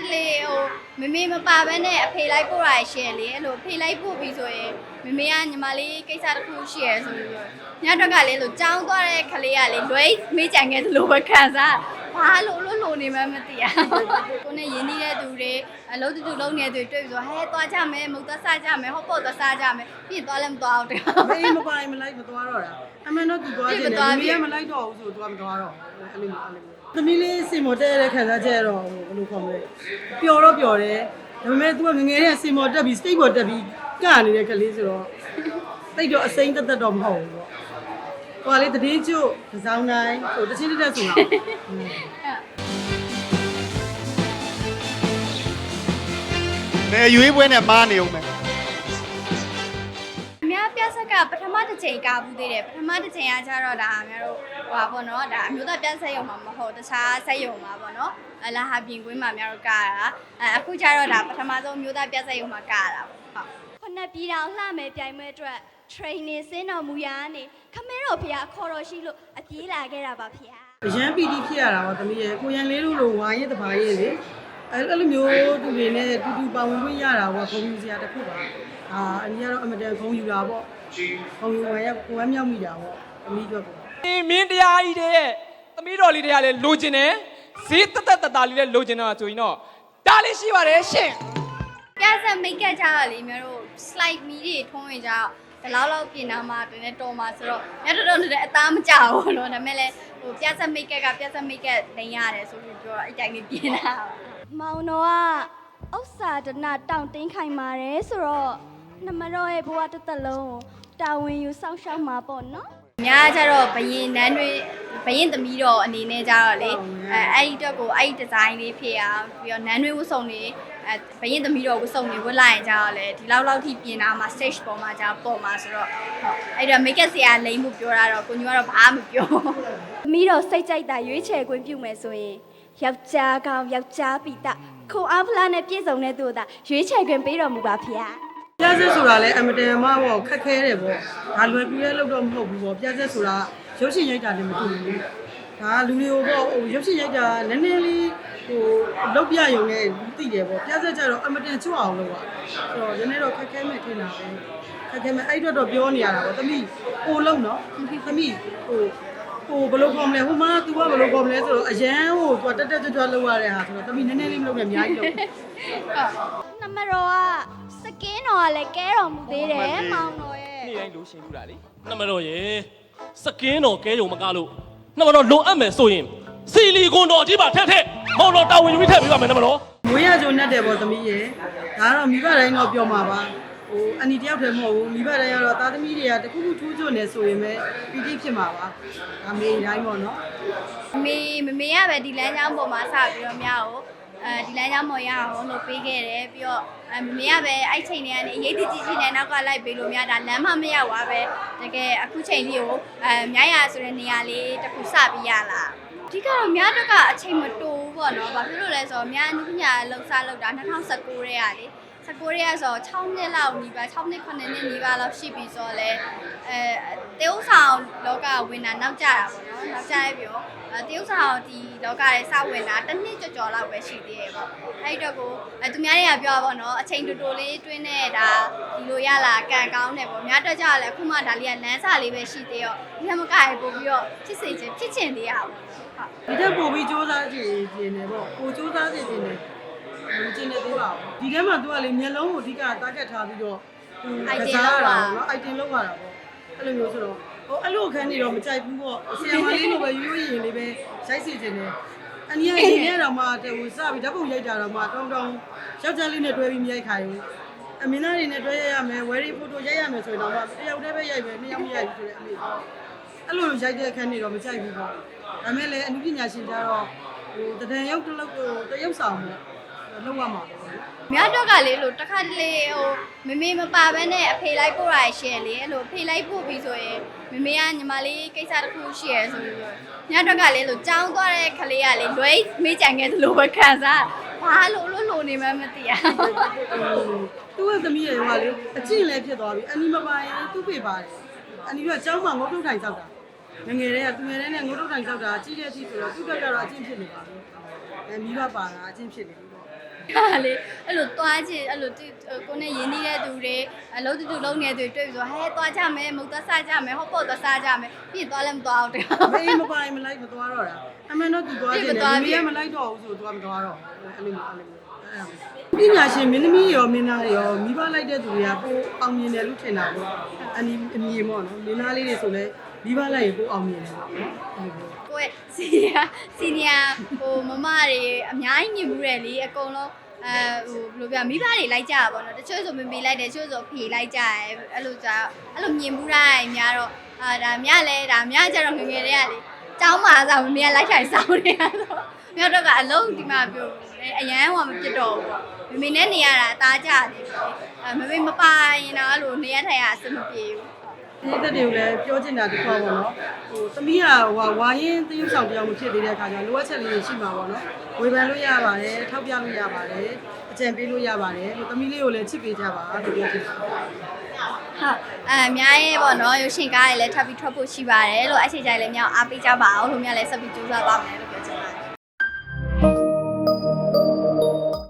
တလေဟိုမမေမပါဘဲနဲ့အဖေလိုက်ပို့ရရှယ်လေအဲ့လိုဖေလိုက်ပို့ပြီးဆိုရင်မမေကညီမလေးကိစ္စတစ်ခုရှိရဆိုပြီးတော့ညတော့ကလေလို့ကြောင်းသွားတဲ့ခလေးကလေလွဲမေးကြံခဲ့သလိုပဲခံစား ဘာလို့လို့လို့နေမှမသိရကိုနဲ့ရင်းနှီးတဲ့သူတွေအလုံးတူတူလုံးနေတဲ့သူတွေတွေ့ပြီးဆိုဟဲသွားကြမယ်မဟုတ်သွားစားကြမယ်ဟောပေါ့သွားစားကြမယ်ပြီးသွားလည်းမသွားအောင်တည်းမေးမပိုင်မလိုက်မသွားတော့တာအမှန်တော့သူသွားတယ်မသွားပြီမေးကမလိုက်တော့ဘူးဆိုတော့မသွားတော့ဘူးအဲ့လိုမျိုးအဲ့လိုမျိုးသမီးလေးစင်မော်တက်ရတဲ့ခံစားချက်တော့ဟိုဘယ်လိုခေါ်မလဲပျော်တော့ပျော်တယ်ဒါပေမဲ့ तू ကငငယ်တဲ့စင်မော်တက်ပြီး state ပေါ်တက်ပြီးကနေတဲ့ကလေးဆိုတော့တိတ်တော့အစိမ့်တက်တက်တော့မဟုတ်ဘူးပေါ့ ဟိုကလေတည်င်းကျွတ်ဒီဇောင်းတိုင်းဟိုတချင်းတက်တက်ဆိုတာနေရွေးပွဲနဲ့မားနေအောင်မယ်အများပြဆက်ကပထမတစ်ချိန်ကားဘူးသေးတယ်ပထမတစ်ချိန်ကကျတော့ဒါအများတို့ဟိုပါပေါ့နော်ဒါအမျိုးသားပြဆက်ရုံမှာမဟုတ်တခြားဆက်ရုံမှာပေါ့နော်အလာဟာပြင်ကွင်းမှာအများတို့ကားတာအဲအခုကျတော့ဒါပထမဆုံးအမျိုးသားပြဆက်ရုံမှာကားတာပေါ့ဟုတ် ခုနှစ်ပြည်တော်လှမယ်ပြိုင်ပွဲအတွက် training စင်းတော်မူရာကနေခမဲတော်ဖျားခေါ်တော်ရှိလို့အပြေးလာခဲ့တာပါဖျားအရန်ပီတိဖြစ်ရတာပါသမီးရဲ့ကိုရန်လေးတို့လိုဝိုင်းရဲ့တပါးရဲ့လေအဲ့အဲ့လိုမျိုးသူတွေနဲ့တူတူပါဝင်ခွင့်ရတာပေါ့ဂုဏ်ယူစရာတစ်ခုပါအာအညီကတော့အမတန်ဂုဏ်ယူတာပေါ့ဂုဏ်ယူဝင်ရကိုယ်ဝမ်းမြောက်မိတာပေါ့သမီးတို့ကအင်းမင်းတရားကြီးတဲ့သမီးတော်လေးတရားလေးလိုချင်တယ်ဈေးတက်တက်တတာလေးလည်းလိုချင်တော့ဆိုရင်တော့ဒါလေးရှိပါတယ်ရှင် ပြဆက်မိတ်ကပ်ကြတော့လေအများတို့ slide မီတွေထုံးရင်ကြတော့ဒီလောက်လောက်ပြင်လာမှတွင်နဲ့တော်မှာဆိုတော့ညတော်တော်နဲ့အသားမကြဘူးလို့ဒါပေမဲ့လည်းဟိုပြဆက်မိတ်ကပ်ကပြဆက်မိတ်ကပ်နေရတယ်ဆိုပြီးပြောတော့အဲ့တိုင်းလေးပြင်လာမောင်တော်ကဥစ္စာဒနာတောင့်တင်းခိုင်ပါတယ်ဆိုတော့နမတော်ရဲ့ဘဝတစ်သက်လုံးကိုတာဝန်ယူစောင့်ရှောက်မှာပေါ့နော်။ များကြတော့ဘရင်နန်းတွေဘရင်သမီးတော်အနေနဲ့ကြတော့လေအဲအဲ့ဒီအတွက်ကိုအဲ့ဒီဒီဇိုင်းလေးဖြစ်အောင်ပြီးတော့နန်းတွေဝတ်စုံတွေအဲဘရင်သမီးတော်ဝတ်စုံတွေဝတ်လိုက်ရင်ကြတော့လေဒီလောက်လောက်ထိပြင်တာမှာ stage ပေါ်မှာကြပေါ်မှာဆိုတော့ဟုတ်အဲ့တော့ make up ဆရာလိမ့်မှုပြောတာတော့ကိုညကတော့ဘာမှမပြော။သမီးတော်စိတ်ကြိုက်တာရွေးချယ်ခွင့်ပြုမယ်ဆိုရင်ယောက်ျားကောင်းယောက်ျားပိတခုံအားဖလားနဲ့ပြည့်စုံတဲ့သူသာရွေးချယ်ခွင့်ပေးတော်မူပါဖေ။ ပြဆက်ဆိုတာလည်းအမတန်မှပေါ့ခက်ခဲတယ်ပေါ့ဒါလွယ်ကူရဲ့လို့တော့မဟုတ်ဘူးပေါ့ပြဆက်ဆိုတာရုပ်ရှင်ရိုက်တာလည်းမတူဘူးဒါလူတွေကိုပေါ့ဟိုရုပ်ရှင်ရိုက်တာနည်းနည်းလေးဟိုလောက်ပြရုံနဲ့သိတယ်ပေါ့ပြဆက်ကြတော့အမတန်ချွတ်အောင်လုပ်ပါဆိုတော့နည်းနည်းတော့ခက်ခဲမဲ့ထင်တာပဲခက်ခဲမဲ့အဲ့အတွက်တော့ပြောနေရတာပေါ့သမီးပိုလုံးနော်သမီးဟိုဟိုဘယ်လိုခေါ်မလဲဟိုမှာ तू ကဘယ်လိုခေါ်မလဲဆိုတော့အရန်ဟို तू တက်တက်ကြွကြွလုပ်ရတဲ့ဟာဆိုတော့သမီးနည်းနည်းလေးမလုပ်နဲ့အများကြီးလုပ်နမတော်က စကင်းတော်ကလည်းကဲတော်မူသေးတယ်မောင်တော်ရဲ့နေ့တိုင်းလိုရှင်ဘူးလားလေနှမတော်ရေစကင်းတော်ကဲကြုံမကလို့နှမတော်လိုအပ်မယ်ဆိုရင်စီလီကွန်တော်ကြီးပါထက်ထက်မောင်တော်တာဝန်ယူပြီးထည့်ပေးပါမယ်နှမတော်မွေးရကြုံနဲ့တယ်ပေါ့သမီးရေဒါကတော့မိဘတိုင်းတော့ပြောမှာပါဟိုအနီတယောက်တည်းမဟုတ်ဘူးမိဘတိုင်းကတော့သားသမီးတွေကတခုခုထူးချွတ်နေဆိုရင်ပဲပီတိဖြစ်မှာပါဒါမေးတိုင်းပေါ့နော်မေမမေကပဲဒီလမ်းကြောင်းပေါ်မှာစပြီးတော့မြောက်ကိုအဲဒီလမ်းကြောင်းပေါ်ရအောင်လုပ်ပေးခဲ့တယ်ပြီးတော့ အဲမမေကပဲအဲ့ချိန်တွေကနေအရေးတကြီးကြီးနဲ့နောက်ကလိုက်ပေးလို့များဒါလမ်းမမရောက်ပါပဲတကယ်အခုချိန်လေးကိုအဲမြိုင်းရဆိုတဲ့နေရာလေးတစ်ခုစပြီးရလာအဓိကတော့မြတ်တကအချိန်မတိုးဘူးပေါ့နော်။ဘာဖြစ်လို့လဲဆိုတော့မြတ်အနုပညာလှုပ်ရှားလှုပ်တာ2019ရဲကလေ 19ရဲကဆိုတော့6နှစ်လောက်နီးပါ6နှစ်9နှစ်နီးပါလောက်ရှိပြီဆိုတော့လေအဲတေဥဆောင်လောကဝင်တာနောက်ကျတာပေါ့နော်။နောက်ကျရဲ့ပြောအဲတေဥဆောင်ဒီလောကရဲ့စဝင်တာတစ်နှစ်ကျော်ကျော်လောက်ပဲရှိသေးတယ်ပေါ့။အဲ့ဒီတော့ကိုအဲသူများတွေကပြောပါပေါ့နော်။အချိန်တူတူလေးတွင်းနေတာဒီလိုရလာကံကောင်းတယ်ပေါ့။များတော့ကြလဲအခုမှဒါလေးကလမ်းစာလေးပဲရှိသေးရောဒီမကရပို့ပြီးတော့ဖြစ်စေချင်ဖြစ်ချင်သေးရအောင်ဟုတ်ဒီထက်ပိုပြီးစူးစမ်းကြည့်ခြင်းတယ်ပေါ့ကိုစူးစမ်းကြည့်ခြင်းတယ် မကျင်နေသေးပါဘူးဒီထဲမှာ तू ကလေမျက်လုံးကိုအဓိကတားကတ်ထားပြီးတော့သူကစားရတာပေါ့နော် item လောက်ရတာပေါ့အဲ့လိုမျိုးဆိုတော့ဟိုအဲ့လိုအခန်းနေတော့မကြိုက်ဘူးပေါ့ဆရာမလေးလိုပဲရိုးရိုးရင်လေးပဲရိုက်စီခြင်းတယ်အနည်းငယ်နေတော့မှတေဟိုစပြီးဓာတ်ပုံရိုက်တာတော့မှတောင်းတောင်းယောက်ျားလေးနဲ့တွဲပြီးမရိုက်ခိုင်းဘူးအမင်းသားတွေနဲ့တွဲရရမယ်ဝယ်ရီဖိုတိုရိုက်ရမယ်ဆိုရင်တော့တယောက်တည်းပဲရိုက်မယ်နှစ်ယောက်မရိုက်ဘူးဆိုတဲ့အမေအဲ့လိုရိုက်တဲ့အခန်းနေတော့မကြိုက်ဘူးပေါ့ဒါပေမဲ့လည်းအမှုပညာရှင်ကြတော့ဟိုတဒံရုပ်တစ်လုံးကိုတရုပ်ဆောင်ပေါ့ လောက်ရမှာပေါ့မြတ်တော့ကလေလို့တစ်ခါတလေဟိုမမေမပါဘဲနဲ့အဖေလိုက်ပို့ရရှယ်လေအဲ့လိုအဖေလိုက်ပို့ပြီးဆိုရင်မမေကညီမလေးကိစ္စတစ်ခုရှိရဆိုပြီးတော့မြတ်တော့ကလေလို့ကြောင်းသွားတဲ့ခလေးကလေလွဲမေးကြံခဲ့သလိုပဲခံစားဘာလို့လို့လို့နေမှမသိရသူ့ရဲ့သမီးရဲ့ဟိုကလေအကျင့်လည်းဖြစ်သွားပြီအနီမပိုင်သူ့ဖေပါတယ်အနီကကျောင်းမှာငုတ်ထုတ်ထိုင်ဆောက်တာငငယ်တည်းကသူငယ်တည်းနဲ့ငုတ်ထုတ်ထိုင်ဆောက်တာကြီးတဲ့အထိဆိုတော့သူ့တက်ကတော့အကျင့်ဖြစ်နေပါပြီအဲမိဘပါတာအကျင့်ဖြစ်နေပြီပေါ့ ဟာလေအဲ့လိုသွားချင်အဲ့လိုသူကိုနဲ့ရင်းနှီးတဲ့သူတွေအလုံးတူတူလုံးနေတဲ့သူတွေတွေ့ပြီးဆိုဟဲသွားကြမယ်မုတ်သွားစားကြမယ်ဟောပေါ့သွားစားကြမယ်ပြီးရင်သွားလည်းမသွားအောင်တခါမေးမပိုင်မလိုက်မသွားတော့တာအမှန်တော့သူသွားခြင်းတယ်မိကမလိုက်တော့ဘူးဆိုတော့မသွားတော့အဲ့လိုမျိုးအဲ့လိုမျိုးပညာရှင်မင်းသမီးရောမင်းသားရောမိဘလိုက်တဲ့သူတွေကပိုအောင်မြင်တယ်လို့ထင်တာပေါ့အနီအမြင်ပေါ့နော်မင်းသားလေးတွေဆိုလဲမိဘလိုက်ရင်ပိုအောင်မြင်တယ်ပေါ့နော်အဲ့လိုမျိုး ကိုယ့်စီနီယာစီနီယာဟိုမမတွေအများကြီးမြင်မှုတယ်လေအကုန်လုံးအဲဟိုဘယ်လိုပြမိဘတွေလိုက်ကြတာပေါ့နော်တချို့ဆိုမေမေလိုက်တယ်တချို့ဆိုဖေလိုက်ကြတယ်အဲ့လိုကြာအဲ့လိုမြင်မှုတိုင်းများတော့အာဒါမြလဲဒါမြကြတော့ငငယ်တွေကလေចောင်းမှာစားမမေကလိုက်ထိုင်စောင်းနေရတော့မြေတော့ကအလုံးဒီမှာပြောအရန်ဟောမပြတ်တော့ဘူးမေမေနဲ့နေရတာအသားကြတယ်အဲမမေမပိုင်တော့အဲ့လိုနေရထိုင်ရအဆင်မပြေဘူး ဒီသက်တွေကိုလည်းပြောချင်တာတစ်ခေါက်ပေါ့နော်ဟိုသမီးကဟိုဝါရင်တရုပ်ဆောင်တရားမဖြစ်သေးတဲ့အခါကျလိုအပ်ချက်လေးတွေရှိမှာပေါ့နော်ဝေဖန်လို့ရပါတယ်ထောက်ပြလို့ရပါတယ်အကြံပေးလို့ရပါတယ်ဟိုသမီးလေးကိုလည်းချစ်ပေးကြပါလို့ပြောချင်ပါတယ်ဟုတ်အဲအများရဲ့ပေါ့နော်ရုပ်ရှင်ကားတွေလည်းထပ်ပြီးထွက်ဖို့ရှိပါတယ်လို့အချိန်ကြိုင်လည်းမြောက်အားပေးကြပါအောင်လို့မြတ်လည်းဆက်ပြီးကြိုးစားပါမယ်လို့ပြောချင်